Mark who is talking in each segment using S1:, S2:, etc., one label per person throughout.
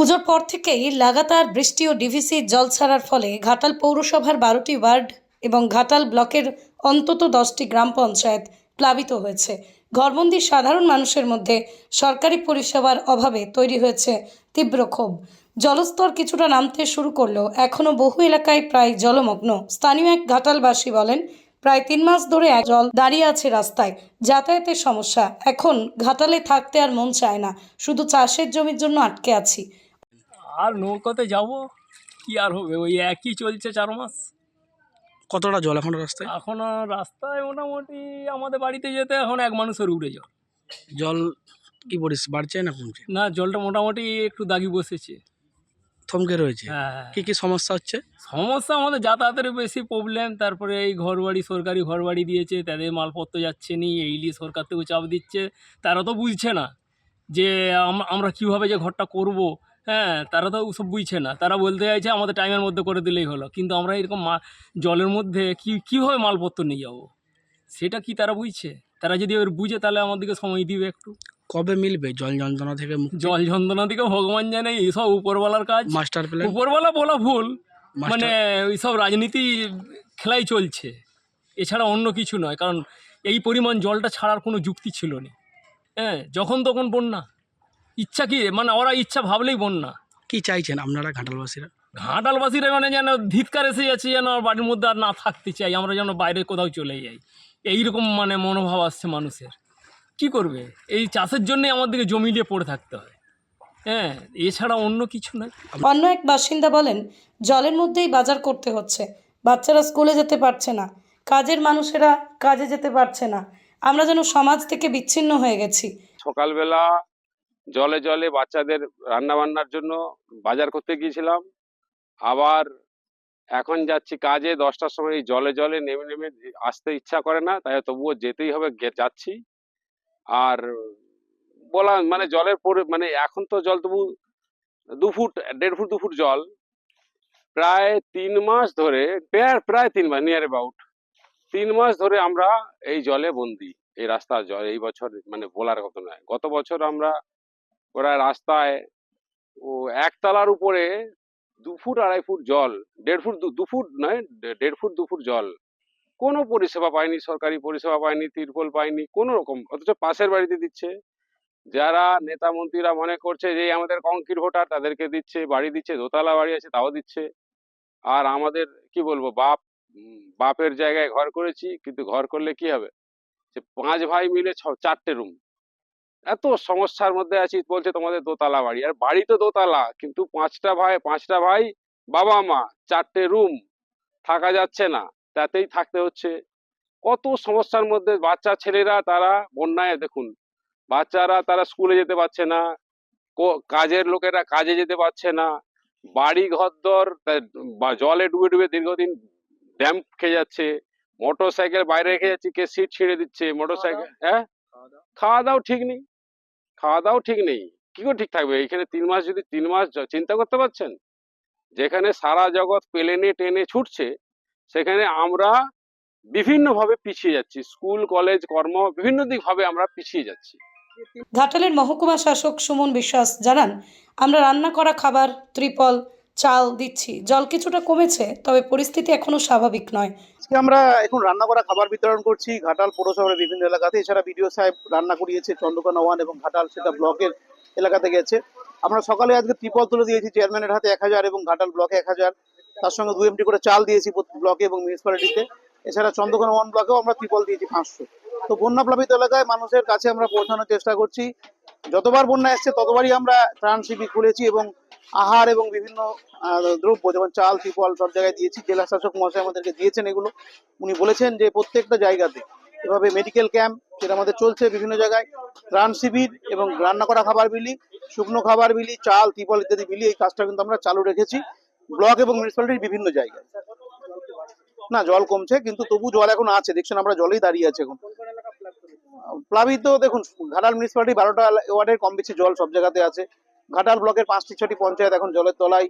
S1: পুজোর পর থেকেই লাগাতার বৃষ্টি ও ডিভিসির জল ছাড়ার ফলে ঘাটাল পৌরসভার বারোটি ওয়ার্ড এবং ঘাটাল ব্লকের অন্তত দশটি গ্রাম পঞ্চায়েত প্লাবিত হয়েছে। ঘরবন্দি সাধারণ মানুষের মধ্যে সরকারি পরিষেবার অভাবে তৈরি হয়েছে তীব্র ক্ষোভ। জলস্তর কিছুটা নামতে শুরু করলেও এখনও বহু এলাকায় প্রায় জলমগ্ন। স্থানীয় এক ঘাটালবাসী বলেন, প্রায় তিন মাস ধরে এক জল দাঁড়িয়ে আছে রাস্তায়। যাতায়াতের সমস্যা। এখন ঘাটালে থাকতে আর মন চায় না। শুধু চাষের জমির জন্য আটকে আছি।
S2: আর নৌকাতে যাব কি আর হবে? ওই একই চলছে চার মাস।
S3: কতটা জল এখন রাস্তায়?
S2: এখন আর রাস্তায় মোটামুটি আমাদের বাড়িতে যেতে এখন এক মানুষের উড়ে যাও
S3: জল কি পরিস বাড়ছে না কমছে?
S2: না জলটা মোটামুটি একটু দাগি বসেছে।
S3: থমকে রয়েছে।
S2: হ্যাঁ
S3: কি কি সমস্যা হচ্ছে?
S2: সমস্যা আমাদের যাতায়াতের বেশি প্রবলেম তারপরে এই ঘরবাড়ি সরকারি ঘরবাড়ি দিয়েছে তাদের মালপত্র যাচ্ছে নি এই নিয়ে সরকার থেকে চাপ দিচ্ছে। তারা তো বুঝছে না যে আম- আমরা কীভাবে যে ঘরটা করব হ্যাঁ তারা তো ওসব বুঝছে না। তারা বলতে চাইছে আমাদের টাইমের মধ্যে করে দিলেই হলো। কিন্তু আমরা এরকম মা জলের মধ্যে কী কীভাবে মালপত্র নিয়ে যাব? সেটা কি তারা বুঝছে? তারা যদি এবার বুঝে তাহলে আমাদেরকে সময় দিবে একটু।
S3: কবে মিলবে? জল যন্ত্রণা থেকে
S2: জল যন্ত্রণা থেকে ভগবান জানে এইসব উপরওয়ালার কাজ।
S3: মাস্টার প্ল্যান
S2: উপরওয়ালা বলা ভুল। মানে ওইসব রাজনীতি খেলাই চলছে। এছাড়া অন্য কিছু নয় কারণ এই পরিমাণ জলটা ছাড়ার কোনো যুক্তি ছিল না। হ্যাঁ যখন তখন বন্যা। ইচ্ছা কি? মানে ওরা ইচ্ছা ভাবলেই বন্যা
S3: কি চাইছেন আপনারা ঘাটালবাসীরা?
S2: ঘাটালবাসীরা মানে যেন ধিৎকার এসে যাচ্ছে যেন বাড়ির মধ্যে আর না থাকতে চাই আমরা যেন বাইরে কোথাও চলে যাই। এইরকম মানে মনোভাব আসছে মানুষের। কি করবে? এই চাষের জন্যই আমাদেরকে জমি নিয়ে পড়ে থাকতে হয়। হ্যাঁ এছাড়া অন্য কিছু নয়
S1: অন্য এক বাসিন্দা বলেন জলের মধ্যেই বাজার করতে হচ্ছে বাচ্চারা স্কুলে যেতে পারছে না কাজের মানুষেরা কাজে যেতে পারছে না আমরা যেন সমাজ থেকে বিচ্ছিন্ন হয়ে গেছি।
S4: সকালবেলা জলে জলে বাচ্চাদের রান্না বান্নার জন্য বাজার করতে গিয়েছিলাম। আবার এখন যাচ্ছি কাজে, দশটার সময় এই জলে জলে নেমে নেমে আসতে ইচ্ছা করে না, তাই তবুও যেতেই হবে যাচ্ছি। আর বলা মানে জলের পরে মানে এখন তো জল তবু দু ফুট, দেড় ফুট, দু ফুট জল। প্রায় তিন মাস ধরে, প্রায় প্রায় তিন মাস নিয়ার অ্যাবাউট তিন মাস ধরে আমরা এই জলে বন্দি। এই রাস্তার জল, এই বছর মানে বলার কথা নয়। গত বছর আমরা ওরা রাস্তায় ও একতলার উপরে দু ফুট, আড়াই ফুট জল, দেড় ফুট দু- ফুট নয় দেড় ফুট, দু ফুট জল। কোনো পরিষেবা পায়নি, সরকারি পরিষেবা পায়নি, তিরপল পায়নি, কোনো রকম, অথচ পাশের বাড়িতে দিচ্ছে। যারা নেতা মন্ত্রীরা মনে করছে যে আমাদের কংক্রিট ভোটার, তাদেরকে দিচ্ছে, বাড়ি দিচ্ছে, দোতলা বাড়ি আছে, তাও দিচ্ছে। আর আমাদের, কি বলব, বাপ বাপের জায়গায় ঘর করেছি, কিন্তু ঘর করলে কি হবে? যে পাঁচ ভাই মিলে ছ, চারটে রুম। এত সমস্যার মধ্যে আছি বলছে তোমাদের দোতলা বাড়ি। আর বাড়ি তো দোতলা কিন্তু পাঁচটা ভাই পাঁচটা ভাই বাবা মা চারটে রুম থাকা যাচ্ছে না তাতেই থাকতে হচ্ছে। কত সমস্যার মধ্যে বাচ্চা ছেলেরা তারা বন্যায় দেখুন বাচ্চারা তারা স্কুলে যেতে পারছে না কাজের লোকেরা কাজে যেতে পারছে না বাড়ি ঘরদর তা- বা জলে ডুবে ডুবে দীর্ঘদিন ড্যাম খেয়ে যাচ্ছে মোটর সাইকেল বাইরে রেখে যাচ্ছে কে সিট ছিঁড়ে দিচ্ছে মোটর সাইকেল হ্যাঁ? খাওয়া দাওয়া ঠিক নেই। খাওয়া দাওয়া ঠিক নেই। কি করে ঠিক থাকবে? এখানে তিন মাস যদি তিন মাস চিন্তা করতে পারছেন? যেখানে সারা জগৎ প্লেনে টেনে ছুটছে, সেখানে আমরা বিভিন্নভাবে পিছিয়ে যাচ্ছি। স্কুল, কলেজ, কর্ম বিভিন্ন দিক ভাবে আমরা পিছিয়ে যাচ্ছি।
S1: ঘাটালের মহকুমা শাসক সুমন বিশ্বাস জানান, আমরা রান্না করা খাবার, ত্রিপল, চাল দিচ্ছি। জল কিছুটা কমেছে, তবে পরিস্থিতি এখনও স্বাভাবিক নয়।
S5: আজকে আমরা এখন রান্না করা খাবার বিতরণ করছি। ঘাটাল পৌরসভার বিভিন্ন এলাকাতে। এছাড়া বিডিও সাহেব রান্না করিয়েছে চন্দ্রকোনা ওয়ান এবং ঘাটাল সেটা ব্লকের এলাকাতে গেছে। আমরা সকালে আজকে ত্রিপল তুলে দিয়েছি, চেয়ারম্যানের হাতে এক হাজার এবং ঘাটাল ব্লকে এক হাজার। তার সঙ্গে দু এমটি করে চাল দিয়েছি ব্লকে এবং মিউনিসিপ্যালিটিতে এছাড়া চন্দ্রকোনা ওয়ান ব্লকেও আমরা ত্রিপল দিয়েছি পাঁচশো। তো বন্যা প্লাবিত এলাকায় মানুষের কাছে আমরা পৌঁছানোর চেষ্টা করছি। যতবার বন্যা এসছে, ততবারই আমরা ত্রাণ শিবির খুলেছি এবং আহার এবং বিভিন্ন দ্রব্য যেমন চাল ত্রিপল সব জায়গায় দিয়েছি। জেলা শাসক মহাশয় আমাদেরকে দিয়েছেন এগুলো। উনি বলেছেন যে প্রত্যেকটা জায়গাতে এভাবে মেডিকেল ক্যাম্প যেটা আমাদের চলছে বিভিন্ন জায়গায়, ত্রাণ শিবির এবং রান্না করা খাবার বিলি, শুকনো খাবার বিলি, চাল ত্রিপল ইত্যাদি বিলি, এই কাজটা কিন্তু আমরা চালু রেখেছি। ব্লক এবং মিউনিসিপ্যালিটির বিভিন্ন জায়গায়। না, জল কমছে, কিন্তু তবু জল এখন আছে। দেখছেন আমরা জলেই দাঁড়িয়ে আছে এখন। প্লাবিত, দেখুন, ঘাটাল মিউনিসিপ্যালিটি বারোটা ওয়ার্ডের কম বেশি জল সব জায়গাতে আছে। ঘাটাল ব্লকের পাঁচটি ছটি পঞ্চায়েত এখন জলের তলায়।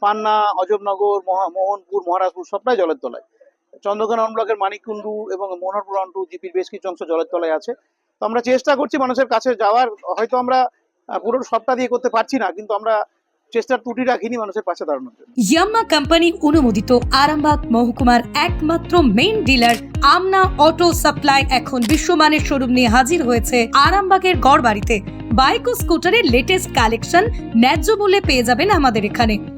S5: পান্না অজবনগর মহা- মোহনপুর, মহারাজপুর সবটাই জলের তলায়। চন্দ্রকোনা ব্লকের মানিকুন্ডু এবং মোহনপুর অন্টু জিপির বেশ কিছু অংশ জলের তলায় আছে। তো আমরা চেষ্টা করছি মানুষের কাছে যাওয়ার। হয়তো আমরা পুরো সবটা দিয়ে করতে পারছি না, কিন্তু আমরা চেষ্টার ত্রুটি রাখিনি মানুষের পাশে দাঁড়ানোর জন্য।
S6: ইয়াম্মা কোম্পানি অনুমোদিত আরামবাগ মহকুমার একমাত্র মেইন ডিলার আমনা অটো সাপ্লাই এখন বিশ্বমানের শোরুম নিয়ে হাজির হয়েছে আরামবাগের গড়বাড়িতে। বাইক ও স্কুটারের লেটেস্ট কালেকশন ন্যায্য মূল্যে পেয়ে যাবেন আমাদের এখানে।